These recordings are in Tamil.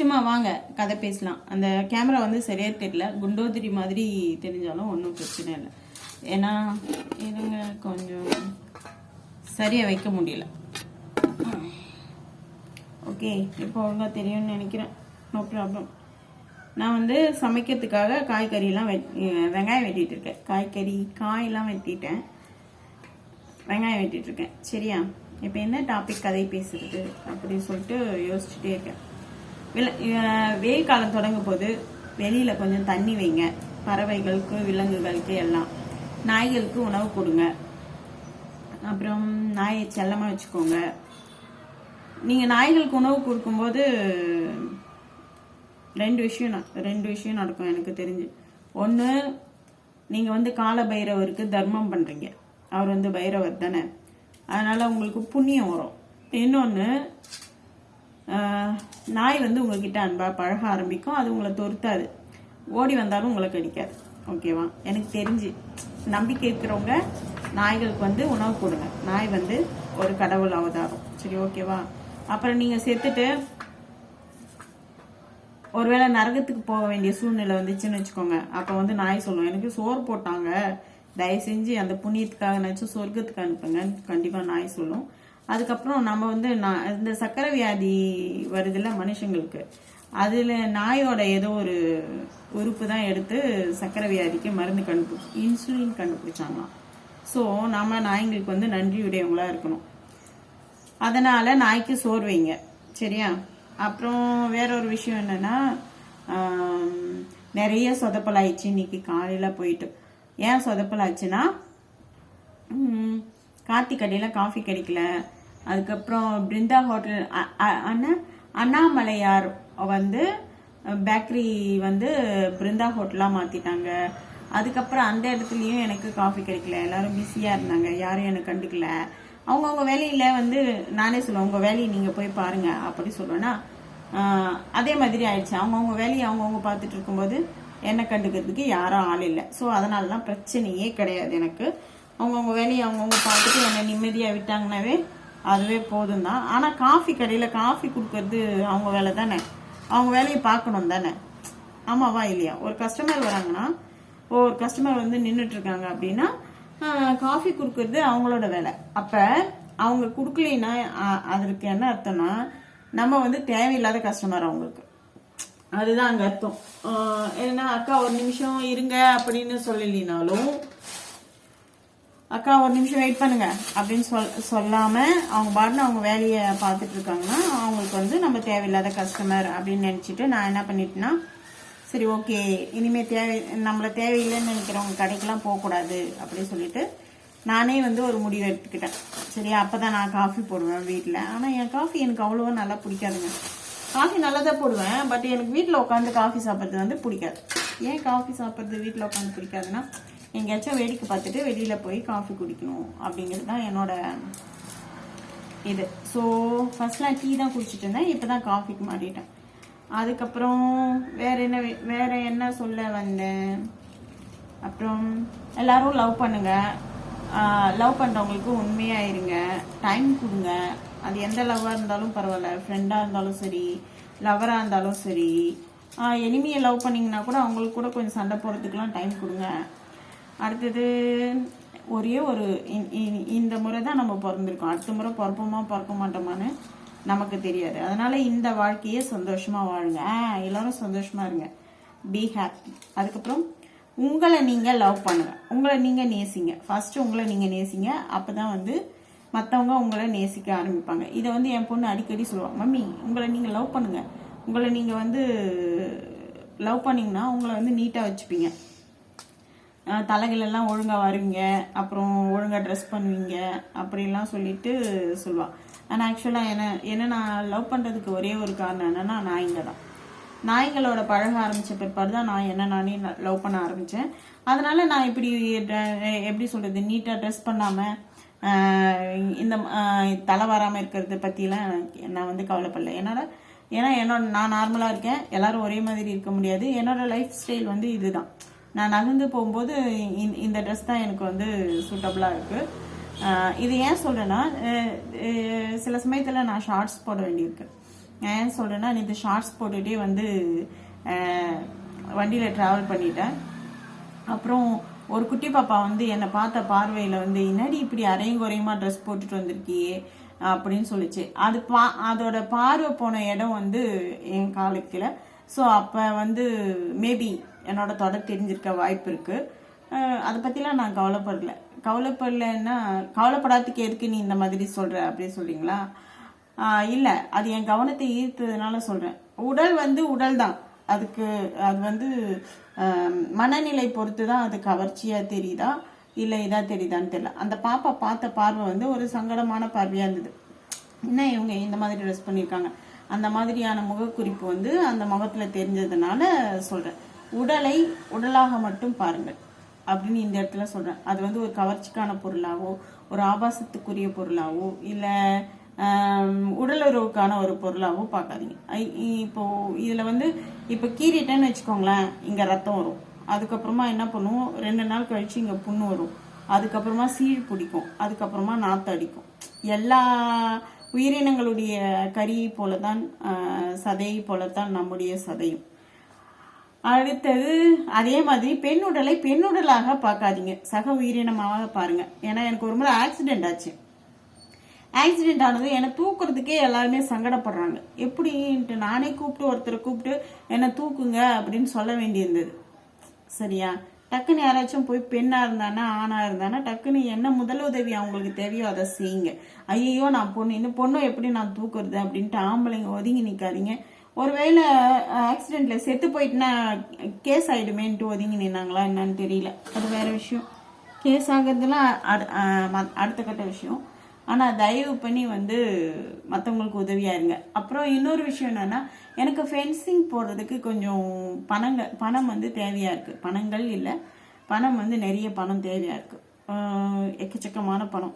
சும்மா வாங்க கதை பேசலாம். அந்த கேமரா வந்து சரியா தெரியல. குண்டோதிரி மாதிரி தெரிஞ்சாலும் ஒன்றும் பிரச்சனை இல்லை. ஏன்னா இருங்க கொஞ்சம் சரியாக வைக்க முடியல. ஓகே இப்போ ஒழுங்காக தெரியும்னு நினைக்கிறேன். நோ ப்ராப்ளம் நான் வந்து சமைக்கிறதுக்காக காய்கறிலாம் வெட் வெங்காயம் வெட்டிகிட்டு இருக்கேன். காய்கறி காயெல்லாம் வெட்டிட்டேன். வெங்காயம் வெட்டிகிட்ருக்கேன் இருக்கேன். சரியா? இப்போ என்ன டாபிக் கதை பேசுறது அப்படின்னு சொல்லிட்டு யோசிச்சுட்டே இருக்கேன். வெயில் காலம் தொடங்கும் போது வெளியில கொஞ்சம் தண்ணி வைங்க. பறவைகளுக்கு விலங்குகளுக்கு எல்லாம். நாய்களுக்கு உணவு கொடுங்க. அப்புறம் நாயை செல்லமாக வச்சுக்கோங்க. நீங்கள் நாய்களுக்கு உணவு கொடுக்கும்போது ரெண்டு விஷயம் ரெண்டு விஷயம் நடக்கும் எனக்கு தெரிஞ்சு. ஒன்று நீங்கள் வந்து கால பைரவருக்கு தர்மம் பண்ணுறீங்க அவர் வந்து பைரவர் தானே. அதனால் உங்களுக்கு புண்ணியம் வரும். இன்னொன்று நாய் வந்து உங்ககிட்ட அன்பாக பழக ஆரம்பிக்கும். அது உங்களை தொருத்தாது ஓடி வந்தாலும் உங்களை கடிக்காது ஓகேவா? எனக்கு தெரிஞ்சு. நம்பிக்கை இருக்கிறவங்க நாய்களுக்கு வந்து உணவு கொடுங்க. நாய் வந்து ஒரு கடவுள் அவதாரம். சரி ஓகேவா? அப்புறம் நீங்கள் செத்துட்டு ஒருவேளை நரகத்துக்கு போக வேண்டிய சூழ்நிலை வந்துச்சுன்னு வச்சுக்கோங்க. அப்போ வந்து நாய் சொல்லும் எனக்கு சோறு போட்டாங்க. தயவு செஞ்சு அந்த புண்ணியத்துக்காக நினச்சும் சொர்க்கத்துக்கு அனுப்புங்கன்னு கண்டிப்பாக நாய் சொல்லும். அதுக்கப்புறம் நம்ம வந்து நான் இந்த சக்கரை வியாதி வருதுல்ல மனுஷங்களுக்கு. அதில் நாயோட ஏதோ ஒரு உறுப்பு தான் எடுத்து சக்கரை வியாதிக்கு மருந்து கண்டுபிடிச்சி இன்சுலின் கண்டுபிடிச்சாங்களாம். ஸோ நாம் நாய்ங்களுக்கு வந்து நன்றியுடையவங்களாக இருக்கணும். அதனால் நாய்க்கு சோறு வைங்க. சரியா? அப்புறம் வேற ஒரு விஷயம் என்னன்னா நிறைய சொதப்பல் ஆயிடுச்சு இன்னைக்கு காலையில் போயிட்டு. ஏன் சொதப்பல் ஆச்சுன்னா காத்தி கடையில் காஃபி கிடைக்கல. அதுக்கப்புறம் பிருந்தா ஹோட்டல் அண்ணா அண்ணாமலையார் வந்து பேக்கரி வந்து பிருந்தா ஹோட்டலாக மாற்றிட்டாங்க அதுக்கப்புறம் அந்த இடத்துலையும் எனக்கு காஃபி கிடைக்கல. எல்லாரும் பிஸியாக இருந்தாங்க. யாரும் எனக்கு கண்டுக்கல. அவங்கவுங்க வேலையில் வந்து நானே சொல்லுவேன் உங்கள் வேலையை நீங்கள் போய் பாருங்கள் அப்படி சொல்லுவேன்னா அதே மாதிரி ஆயிடுச்சு. அவங்கவுங்க வேலையை அவங்கவுங்க பார்த்துட்டு இருக்கும்போது என்னை கண்டுக்கிறதுக்கு யாரும் ஆள் இல்லை. ஸோ அதனாலலாம் பிரச்சனையே கிடையாது எனக்கு. அவங்கவுங்க வேலையை அவங்கவுங்க பார்த்துட்டு என்னை நிம்மதியாக விட்டாங்கனாவே அதுவே போதும் தான் ஆனால் காஃபி கடையில் காஃபி கொடுக்கறது அவங்க வேலை தானே? அவங்க வேலையை பார்க்கணும் தானே? ஆமாவா இல்லையா? ஒரு கஸ்டமர் வராங்கன்னா ஒரு கஸ்டமர் வந்து நின்றுட்டு இருக்காங்க அப்படின்னா காஃபி கொடுக்கறது அவங்களோட வேலை. அப்போ அவங்க கொடுக்கலைன்னா அதற்கு என்ன அர்த்தம்னா நம்ம வந்து தேவையில்லாத கஸ்டமர் அவங்களுக்கு. அதுதான் அங்கே அர்த்தம். ஏன்னா அக்கா ஒரு நிமிஷம் இருங்க அப்படின்னு சொல்லலினாலும் அக்கா ஒரு நிமிஷம் வெயிட் பண்ணுங்க. அப்படின்னு சொல் சொல்லாம அவங்க பாட்டுன்னு அவங்க வேலையை பார்த்துட்டு இருக்காங்கன்னா அவங்களுக்கு வந்து நம்ம தேவையில்லாத கஸ்டமர் அப்படின்னு நினச்சிட்டு நான் என்ன பண்ணிட்டேன்னா சரி ஓகே இனிமேல் தேவை நம்மளை தேவையில்லைன்னு நினைக்கிறவங்க கடைக்கெல்லாம் போகக்கூடாது அப்படின்னு சொல்லிட்டு நானே வந்து ஒரு முடிவு எடுத்துக்கிட்டேன். சரியா அப்பதான் நான் காஃபி போடுவேன் வீட்டில் ஆனால் என் காஃபி எனக்கு அவ்வளோவா நல்லா பிடிக்காதுங்க. காஃபி நல்லா தான் போடுவேன் பட் எனக்கு வீட்டில் உட்காந்து காஃபி சாப்பிட்றது வந்து பிடிக்காது. ஏன் காஃபி சாப்பிட்றது வீட்டில் உட்காந்து பிடிக்காதுன்னா எங்கேயாச்சும் வேடிக்கை பார்த்துட்டு வெளியில் போய் காஃபி குடிக்கணும் அப்படிங்கிறது தான் என்னோட இது. ஸோ ஃபர்ஸ்ட்லாம் டீ தான் குடிச்சிட்டு இருந்தேன். இப்போ தான் காஃபிக்கு மாறிட்டேன். அதுக்கப்புறம் வேற என்ன வே- வேற என்ன சொல்ல வந்தேன்? அப்புறம் எல்லாரும் லவ் பண்ணுங்க. லவ் பண்ணுறவங்களுக்கு உண்மையாக இருங்க டைம் கொடுங்க. அது எந்த லவ்வாக இருந்தாலும் பரவாயில்ல. ஃப்ரெண்டாக இருந்தாலும் சரி லவராக இருந்தாலும் சரி. எனிமையை லவ் பண்ணீங்கன்னா கூட அவங்களுக்கு கூட கொஞ்சம் சண்டை போடுறதுக்கெலாம் டைம் கொடுங்க. அடுத்தது ஒரே ஒரு இந்த முறை தான் நம்ம பிறந்திருக்கோம். அடுத்த முறை பிறப்போமா பிறக்க மாட்டோமான்னு நமக்கு தெரியாது. அதனால இந்த வாழ்க்கையை சந்தோஷமா வாழுங்க. ஆ, எல்லாரும் சந்தோஷமா இருங்க. பி ஹாப்பி அதுக்கப்புறம் உங்களை நீங்க லவ் பண்ணுங்க. உங்களை நீங்க நேசிங்க. ஃபர்ஸ்ட் உங்களை நீங்க நேசிங்க. அப்பதான் வந்து மற்றவங்க உங்களை நேசிக்க ஆரம்பிப்பாங்க. இதை வந்து என் பொண்ணு அடிக்கடி சொல்லுவாங்க மம்மி உங்களை நீங்க லவ் பண்ணுங்க. உங்களை நீங்க வந்து லவ் பண்ணீங்கன்னா உங்களை வந்து நீட்டா வச்சுப்பீங்க. தலைகளெல்லாம் ஒழுங்காக வருவீங்க அப்புறம் ஒழுங்காக ட்ரெஸ் பண்ணுவீங்க அப்படிலாம் சொல்லிட்டு சொல்லுவாள் ஆனால் ஆக்சுவலாக என்ன என்ன நான் லவ் பண்ணுறதுக்கு ஒரே ஒரு காரணம் என்னென்னா நாய்ங்க தான். நாய்களோட பழக ஆரம்பித்த பிற்பாடு தான் நான் என்ன நானே லவ் பண்ண ஆரம்பித்தேன் அதனால் நான் இப்படி எப்படி சொல்கிறது நீட்டாக ட்ரெஸ் பண்ணாமல் இந்த தலை வராமல் இருக்கிறத பற்றிலாம் நான் வந்து கவலைப்படல. என்னோட ஏன்னா என்னோட நான் நார்மலாக இருக்கேன். எல்லாரும் ஒரே மாதிரி இருக்க முடியாது. என்னோடய லைஃப் ஸ்டைல் வந்து இதுதான். நான் நகர்ந்து போகும்போது இந்த- ட்ரெஸ் தான் எனக்கு வந்து சூட்டபுளாக இருக்குது இது ஏன் சொல்கிறேன்னா சில சமயத்தில் நான் ஷார்ட்ஸ் போட வேண்டியிருக்கு. நான் ஏன் சொல்கிறேன்னா இந்த ஷார்ட்ஸ் போட்டுகிட்டே வந்து வண்டியில் ட்ராவல் பண்ணிட்டேன். அப்புறம் ஒரு குட்டி பாப்பா வந்து என்னை பார்த்த பார்வையில் வந்து என்னடி இப்படி அரையும் குறையுமா ட்ரெஸ் போட்டுட்டு வந்திருக்கியே? அப்படின்னு சொல்லிச்சு. அது பா அதோட பார்வை போன இடம் வந்து என் காலுக்கில் ஸோ அப்போ வந்து மேபி என்னோட தொடர் தெரிஞ்சிருக்க வாய்ப்பு இருக்குது அதை பற்றிலாம் நான் கவலைப்படல. கவலைப்படலைன்னா கவலைப்படாததுக்கு எதுக்கு நீ இந்த மாதிரி சொல்கிற அப்படின்னு சொல்றீங்களா? இல்லை. அது என் கவனத்தை ஈர்த்ததுனால சொல்கிறேன் உடல் வந்து உடல் தான். அதுக்கு அது வந்து மனநிலை பொறுத்து தான் அது கவர்ச்சியாக தெரியுதா? இல்லை இதாக தெரியுதான்னு தெரியல. அந்த பாப்பா பார்த்த பார்வை வந்து ஒரு சங்கடமான பார்வையாக இருந்தது. என்ன இவங்க இந்த மாதிரி ட்ரெஸ் பண்ணியிருக்காங்க அந்த மாதிரியான முகக்குறிப்பு வந்து அந்த முகத்தில் தெரிஞ்சதுனால சொல்கிறேன் உடலை உடலாக மட்டும் பாருங்கள். அப்படின்னு இந்த இடத்துல சொல்கிறேன் அது வந்து ஒரு கவர்ச்சிக்கான பொருளாவோ ஒரு ஆபாசத்துக்குரிய பொருளாவோ இல்லை உடலுறவுக்கான ஒரு பொருளாவோ பார்க்காதீங்க. இப்போது இப்போ இதில் வந்து இப்போ கீறிட்டேன்னு வச்சுக்கோங்களேன் இங்கே ரத்தம் வரும். அதுக்கப்புறமா என்ன பண்ணுவோம்? ரெண்டு நாள் கழிச்சு இங்கே புண்ணு வரும். அதுக்கப்புறமா சீழ் பிடிக்கும். அதுக்கப்புறமா நாத்து அடிக்கும். எல்லா உயிரினங்களுடைய கறியை போல தான் சதையை போலத்தான் நம்முடைய சதையும். அடுத்தது அதே மாதிரி பெண் உடலை பெண் உடலாக பார்க்காதீங்க. சக உயிரினமாக பாருங்க. ஏன்னா எனக்கு ஒரு முறை ஆக்சிடென்ட் ஆச்சு. ஆக்சிடென்ட் ஆனது என்னை தூக்குறதுக்கே எல்லாருமே சங்கடப்படுறாங்க. எப்படின்ட்டு நானே கூப்பிட்டு ஒருத்தரை கூப்பிட்டு என்னை தூக்குங்க அப்படின்னு சொல்ல வேண்டியிருந்தது. சரியா? டக்குன்னு யாராச்சும் போய் பெண்ணாக இருந்தானா ஆணாக இருந்தானா டக்குன்னு என்ன முதல் உதவி அவங்களுக்கு தேவையோ அதை செய்யுங்க. ஐயோ நான் பொண்ணு இந்த பொண்ணை எப்படி நான் தூக்குறது? அப்படின்ட்டு ஆம்பளைங்க ஒதுங்கி நிற்காதீங்க ஒருவேளை ஆக்சிடெண்ட்டில் செத்து போயிட்டுனா கேஸ் ஆயிடுமேன்ட்டு ஒதுங்கி நின்னாங்களா என்னன்னு தெரியல. அது வேற விஷயம். கேஸ் ஆகிறதுலாம் அடு- அடுத்த கட்ட விஷயம். ஆனால் தயவு பண்ணி வந்து மற்றவங்களுக்கு உதவியா இருங்க. அப்புறம் இன்னொரு விஷயம் என்னென்னா எனக்கு ஃபென்சிங் போடுறதுக்கு கொஞ்சம் பணங்க பணம் வந்து தேவையாக இருக்குது பணங்கள் இல்லை. பணம் வந்து நிறைய பணம் தேவையாக இருக்குது எக்கச்சக்கமான பணம்.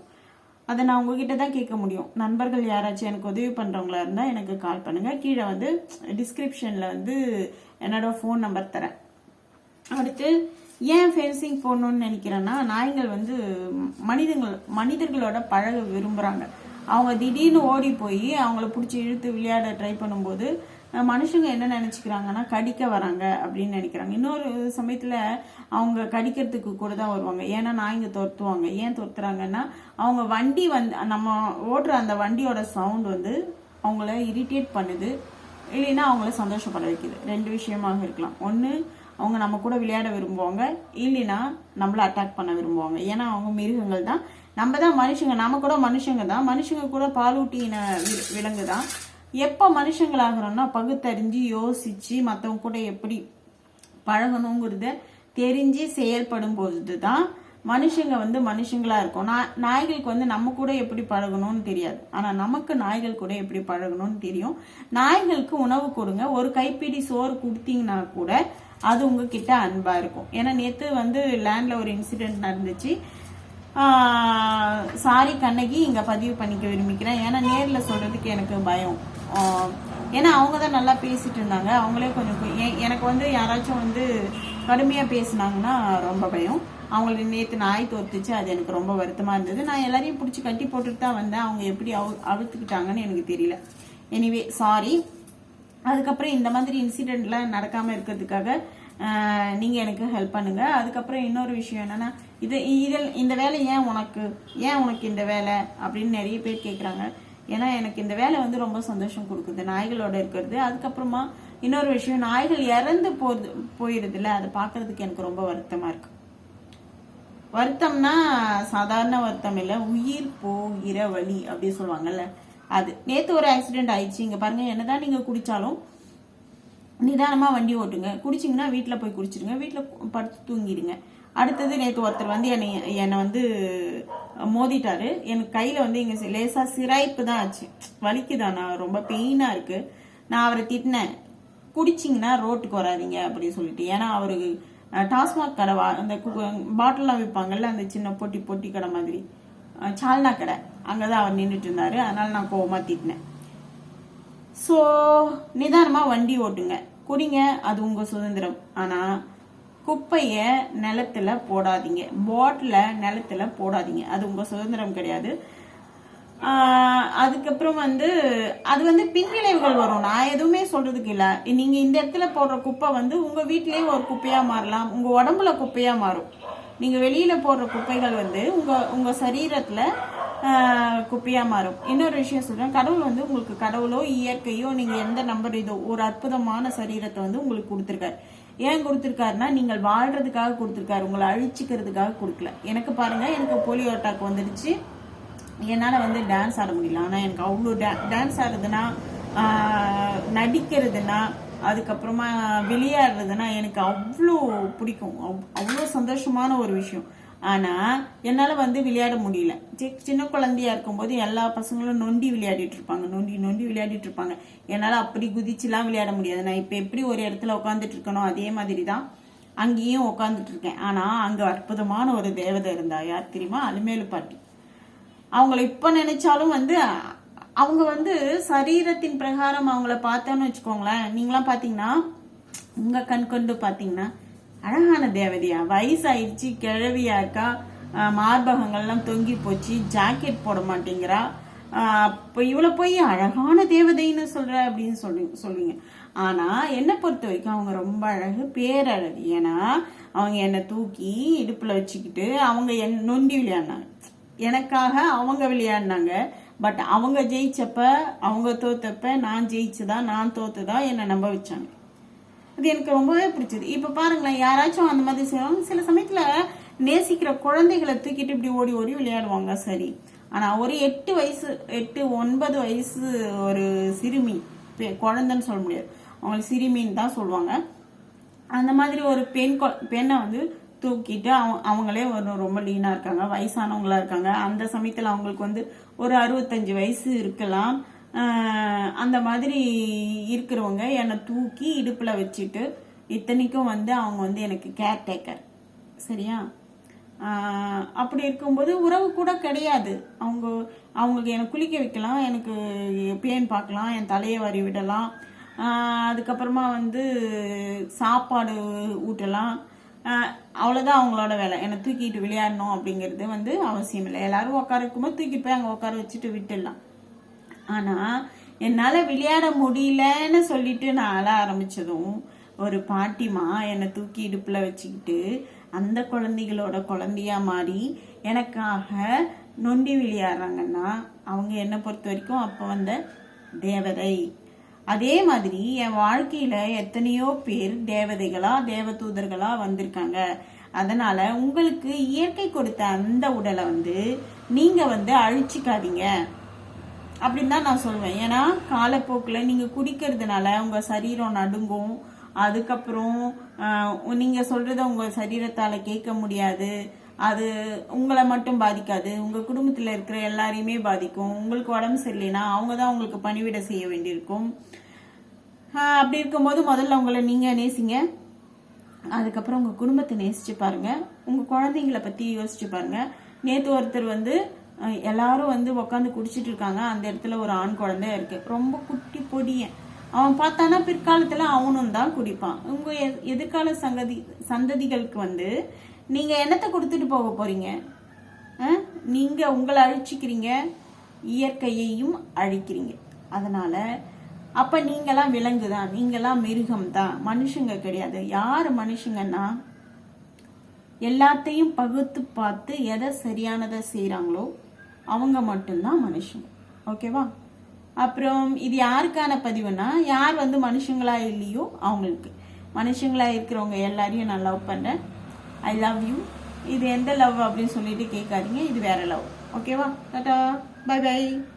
அதை நான் உங்ககிட்ட தான் கேட்க முடியும். நண்பர்கள் யாராச்சும் எனக்கு உதவி பண்ணுறவங்களா இருந்தால் எனக்கு கால் பண்ணுங்க. கீழே வந்து டிஸ்கிரிப்ஷனில் வந்து என்னோட ஃபோன் நம்பர் தரேன். அடுத்து ஏன் ஃபென்சிங் போடணும்னு நினைக்கிறேன்னா நாய்கள் வந்து மனிதங்கள் மனிதர்களோட பழக விரும்புகிறாங்க அவங்க திடீர்னு ஓடி போய் அவங்கள பிடிச்சி இழுத்து விளையாட ட்ரை பண்ணும்போது மனுஷங்க என்ன நினச்சிக்கிறாங்கன்னா கடிக்க வராங்க அப்படின்னு நினைக்கிறாங்க. இன்னொரு சமயத்தில் அவங்க கடிக்கிறதுக்கு கூட தான் வருவாங்க. ஏன்னா நாய்ங்க துரத்துவாங்க. ஏன் துரத்துறாங்கன்னா அவங்க வண்டி வந்து நம்ம ஓடுற அந்த வண்டியோட சவுண்ட் வந்து அவங்கள இரிட்டேட் பண்ணுது. இல்லைன்னா அவங்கள சந்தோஷப்பட வைக்குது. ரெண்டு விஷயமாக இருக்கலாம். ஒன்று அவங்க நம்ம கூட விளையாட விரும்புவாங்க. இல்லைன்னா நம்மள அட்டாக் பண்ண விரும்புவாங்க. ஏன்னா அவங்க மிருகங்கள் தான். நம்ம தான் மனுஷங்க. நம்ம கூட மனுஷங்க தான். மனுஷங்க கூட பாலூட்டின வி- விலங்கு தான். எப்போ மனுஷங்களாகிறோம்னா பகுத்தறிஞ்சு யோசிச்சு மற்றவங்க கூட எப்படி பழகணுங்கிறத தெரிஞ்சு செயல்படும் பொழுது தான் மனுஷங்க வந்து மனுஷங்களா இருக்கும். நான் நாய்களுக்கு வந்து நம்ம கூட எப்படி பழகணும்னு தெரியாது. ஆனா நமக்கு நாய்கள் கூட எப்படி பழகணும்னு தெரியும். நாய்களுக்கு உணவு கொடுங்க. ஒரு கைப்பிடி சோறு கொடுத்தீங்கன்னா கூட அது உங்ககிட்ட அன்பா இருக்கும். ஏன்னா நேத்து வந்து லேண்ட்ல ஒரு இன்சிடென்ட் நடந்துச்சு. சாரி கண்ணகி இங்க பதிவு பண்ணிக்க விரும்பிக்கிறேன். ஏன்னா நேர்ல சொல்றதுக்கு எனக்கு பயம். ஏன்னா அவங்க தான் நல்லா பேசிட்டு இருந்தாங்க. அவங்களே கொஞ்சம் எனக்கு வந்து யாராச்சும் வந்து கடுமையாக பேசினாங்கன்னா ரொம்ப பயம். அவங்களுக்கு நேற்று நாய் தோத்துச்சு அது எனக்கு ரொம்ப வருத்தமாக இருந்தது. நான் எல்லாரையும் பிடிச்சி கட்டி போட்டுட்டு தான் வந்தேன். அவங்க எப்படி அவு அழுத்துக்கிட்டாங்கன்னு எனக்கு தெரியல. எனிவே சாரி அதுக்கப்புறம் இந்த மாதிரி இன்சிடெண்ட்லாம் நடக்காமல் இருக்கிறதுக்காக நீங்கள் எனக்கு ஹெல்ப் பண்ணுங்கள் அதுக்கப்புறம் இன்னொரு விஷயம் என்னென்னா இது இதில் இந்த வேலை ஏன் உனக்கு ஏன் உனக்கு இந்த வேலை அப்படின்னு நிறைய பேர் கேட்குறாங்க ஏன்னா எனக்கு இந்த வேலை வந்து ரொம்ப சந்தோஷம் கொடுக்குது. நாய்களோட இருக்கிறது. அதுக்கப்புறமா இன்னொரு விஷயம் நாய்கள் இறந்து போது போயிடுதுல அதை பார்க்கறதுக்கு எனக்கு ரொம்ப வருத்தமா இருக்கு. வருத்தம்னா சாதாரண வருத்தம் இல்லை. உயிர் போகிற வழி அப்படின்னு சொல்லுவாங்கல்ல. அது. நேத்து ஒரு ஆக்சிடென்ட் ஆயிடுச்சு. இங்க பாருங்க என்னதான் நீங்க குடிச்சாலும் நிதானமாக வண்டி ஓட்டுங்க. குடிச்சிங்கன்னா வீட்டில் போய் குடிச்சிருங்க. வீட்டில் படுத்து தூங்கிடுங்க. அடுத்தது நேற்று ஒருத்தர் வந்து என்னை என்னை வந்து மோதிட்டாரு. எனக்கு கையில் வந்து இங்கே லேசாக சிராய்ப்பு தான் ஆச்சு. வலிக்குதா? நான் ரொம்ப பெயினாக இருக்குது நான் அவரை திட்டினேன். குடிச்சிங்கன்னா ரோட்டுக்கு வராதீங்க அப்படின்னு சொல்லிட்டு. ஏன்னா அவருக்கு டாஸ்மாக் கடை வா அந்த பாட்டிலாம் விற்பாங்கல்ல அந்த சின்ன பொட்டி பொட்டி கடை மாதிரி. சால்னா கடை. அங்கே தான் அவர் நின்றுட்டு இருந்தார். அதனால் நான் கோவமாக திட்டினேன். ஸோ நிதானமாக வண்டி ஓட்டுங்க. குடிங்க அது உங்கள் சுதந்திரம். ஆனால் குப்பையை நிலத்துல போடாதீங்க. பாட்டில நிலத்துல போடாதீங்க. அது உங்கள் சுதந்திரம் கிடையாது. அதுக்கப்புறம் வந்து அது வந்து பின்விளைவுகள் வரும். நான் எதுவுமே சொல்றதுக்கு இல்லை. நீங்க இந்த இடத்துல போடுற குப்பை வந்து உங்க வீட்டிலேயே ஒரு குப்பையா மாறலாம். உங்க உடம்புல குப்பையா மாறும். நீங்க வெளியில போடுற குப்பைகள் வந்து உங்க உங்க சரீரத்துல குப்பையாக மாறும். இன்னொரு விஷயம் சொல்கிறேன் கடவுள் வந்து உங்களுக்கு கடவுளோ இயற்கையோ நீங்கள் எந்த நம்பர் இதோ ஒரு அற்புதமான சரீரத்தை வந்து உங்களுக்கு கொடுத்துருக்காரு. ஏன் கொடுத்துருக்காருன்னா நீங்கள் வாழ்றதுக்காக கொடுத்துருக்காரு. உங்களை அழிச்சிக்கிறதுக்காக கொடுக்கல. எனக்கு பாருங்கள் எனக்கு போலியோ அட்டாக் வந்துடுச்சு. என்னால் வந்து டான்ஸ் ஆட முடியல. ஆனால் எனக்கு அவ்வளோ டே டான்ஸ் ஆடுறதுன்னா நடிக்கிறதுனா அதுக்கப்புறமா விளையாடுறதுன்னா எனக்கு அவ்வளோ பிடிக்கும். அவ்- அவ்வளோ சந்தோஷமான ஒரு விஷயம். ஆனால் என்னால் வந்து விளையாட முடியல. சின்ன குழந்தையா இருக்கும்போது எல்லா பசங்களும் நொண்டி விளையாடிட்டு இருப்பாங்க. நொண்டி நொண்டி விளையாடிட்டு இருப்பாங்க. என்னால் அப்படி குதிச்சுலாம் விளையாட முடியாது. நான் இப்போ எப்படி ஒரு இடத்துல உட்காந்துட்டு இருக்கணும் அதே மாதிரி தான் அங்கேயும் உட்காந்துட்டு இருக்கேன். ஆனால் அங்கே அற்புதமான ஒரு தேவதை இருந்தா யார் தெரியுமா? அலுமேலு பாட்டி. அவங்கள இப்ப நினைச்சாலும் வந்து அவங்க வந்து சரீரத்தின் பிரகாரம் அவங்கள பார்த்தோன்னு வச்சுக்கோங்களேன். நீங்களாம் பாத்தீங்கன்னா உங்க கண் கொண்டு பாத்தீங்கன்னா அழகான தேவதையா வயசாயிடுச்சு கிழவியா இருக்கா? மார்பகங்கள்லாம் தொங்கி போச்சு ஜாக்கெட் போட மாட்டேங்கிறா. இப்போ இவ்வளோ போய் அழகான தேவதைன்னு சொல்கிற அப்படின்னு சொல்லி சொல்லுவீங்க ஆனால் என்னை பொறுத்த வரைக்கும் அவங்க ரொம்ப அழகு பேரழகு. ஏன்னா அவங்க என்னை தூக்கி இடுப்பில் வச்சுக்கிட்டு அவங்க என் நொண்டி விளையாடினாங்க. எனக்காக அவங்க விளையாடினாங்க. பட் அவங்க ஜெயிச்சப்ப அவங்க தோத்தப்ப நான் ஜெயிச்சதா நான் தோத்ததா என்னை நம்ப வச்சாங்க. அது எனக்கு ரொம்பவே பிடிச்சது. இப்போ பாருங்களேன் யாராச்சும் அந்த மாதிரி செய்வாங்க சில சமயத்தில் நேசிக்கிற குழந்தைகளை தூக்கிட்டு இப்படி ஓடி ஓடி விளையாடுவாங்க சரி. ஆனால் ஒரு எட்டு வயசு எட்டு ஒன்பது வயசு ஒரு சிறுமி பெ- குழந்தைன்னு சொல்ல முடியாது. அவங்களுக்கு சிறுமின்னு தான் சொல்லுவாங்க. அந்த மாதிரி ஒரு பெண் பெண்ணை வந்து தூக்கிட்டு அவங்க அவங்களே ஒரு ரொம்ப லீனாக இருக்காங்க வயசானவங்களா இருக்காங்க. அந்த சமயத்தில் அவங்களுக்கு வந்து ஒரு அறுபத்தஞ்சு வயசு இருக்கலாம். அந்த மாதிரி இருக்கிறவங்க என்னை தூக்கி இடுப்பில் வச்சுட்டு இத்தனைக்கும் வந்து அவங்க வந்து எனக்கு கேர் டேக்கர் சரியா? அப்படி இருக்கும்போது உறவு கூட கிடையாது. அவங்க அவங்களுக்கு எனக்கு குளிக்க வைக்கலாம் எனக்கு பேன் பார்க்கலாம் என் தலையை வரி விடலாம். அதுக்கப்புறமா வந்து சாப்பாடு ஊட்டலாம். அவ்வளோதான் அவங்களோட வேலை. என்னை தூக்கிட்டு விளையாடணும் அப்படிங்கிறது வந்து அவசியம் இல்லை. எல்லாரும் உட்கார இருக்கும்போது தூக்கிட்டு போய் அங்கே உட்கார வச்சுட்டு விட்டுடலாம். ஆனால் என்னால் விளையாட முடியலன்னு சொல்லிட்டு நான் அழ ஆரம்பித்ததும் ஒரு பாட்டிமா என்னை தூக்கி இடுப்பில் வச்சுக்கிட்டு அந்த குழந்தைகளோட குழந்தையா மாறி எனக்காக நொண்டி விளையாடுறாங்கன்னா அவங்க என்னை பொறுத்த வரைக்கும் அப்போ வந்த தேவதை. அதே மாதிரி என் வாழ்க்கையில் எத்தனையோ பேர் தேவதைகளாக தேவதூதர்களாக வந்திருக்காங்க. அதனால் உங்களுக்கு இயற்கை கொடுத்த அந்த உடலை வந்து நீங்கள் வந்து அழிச்சிக்காதீங்க. அப்படின்னு தான் நான் சொல்லுவேன் ஏன்னா காலப்போக்கில் நீங்கள் குடிக்கிறதுனால உங்கள் சரீரம் நடுங்கும். அதுக்கப்புறம் நீங்கள் சொல்கிறத உங்கள் சரீரத்தால் கேட்க முடியாது. அது உங்களை மட்டும் பாதிக்காது. உங்கள் குடும்பத்தில் இருக்கிற எல்லாரையுமே பாதிக்கும். உங்களுக்கு உடம்பு சரியில்லைன்னா அவங்க தான் உங்களுக்கு பணிவிட செய்ய வேண்டியிருக்கும். அப்படி இருக்கும்போது முதல்ல உங்களை நீங்கள் நேசிங்க. அதுக்கப்புறம் உங்கள் குடும்பத்தை நேசிச்சு பாருங்கள் உங்கள் குழந்தைங்கள பற்றி யோசிச்சு பாருங்கள் நேற்று ஒருத்தர் வந்து எல்லாரும் வந்து உட்காந்து குடிச்சிட்டு இருக்காங்க. அந்த இடத்துல ஒரு ஆண் குழந்தை இருக்கு. ரொம்ப குட்டி பொடியன். அவன் பார்த்தானா பிற்காலத்துல அவனும் தான் குடிப்பான். உங்க எ- எதிர்கால சங்கதி சந்ததிகளுக்கு வந்து நீங்க என்னத்தை கொடுத்துட்டு போக போறீங்க? நீங்க உங்களை அழிச்சிக்கிறீங்க. இயற்கையையும் அழிக்கிறீங்க. அதனால அப்ப நீங்களாம் விலங்கு தான் நீங்களாம் மிருகம் தான் மனுஷங்க கிடையாது. யார் மனுஷங்கன்னா எல்லாத்தையும் பகுத்து பார்த்து எதை சரியானதை செய்கிறாங்களோ அவங்க மட்டும்தான் மனுஷங்க ஓகேவா? அப்புறம் இது யாருக்கான பதிவுனா யார் வந்து மனுஷங்களா இல்லையோ அவங்களுக்கு. மனுஷங்களா இருக்கிறவங்க எல்லாரையும் நான் லவ் பண்றேன். ஐ லவ் யூ இது எந்த லவ் அப்படின்னு சொல்லிட்டு கேட்காதீங்க இது வேற லவ் ஓகேவா? டாடா. By by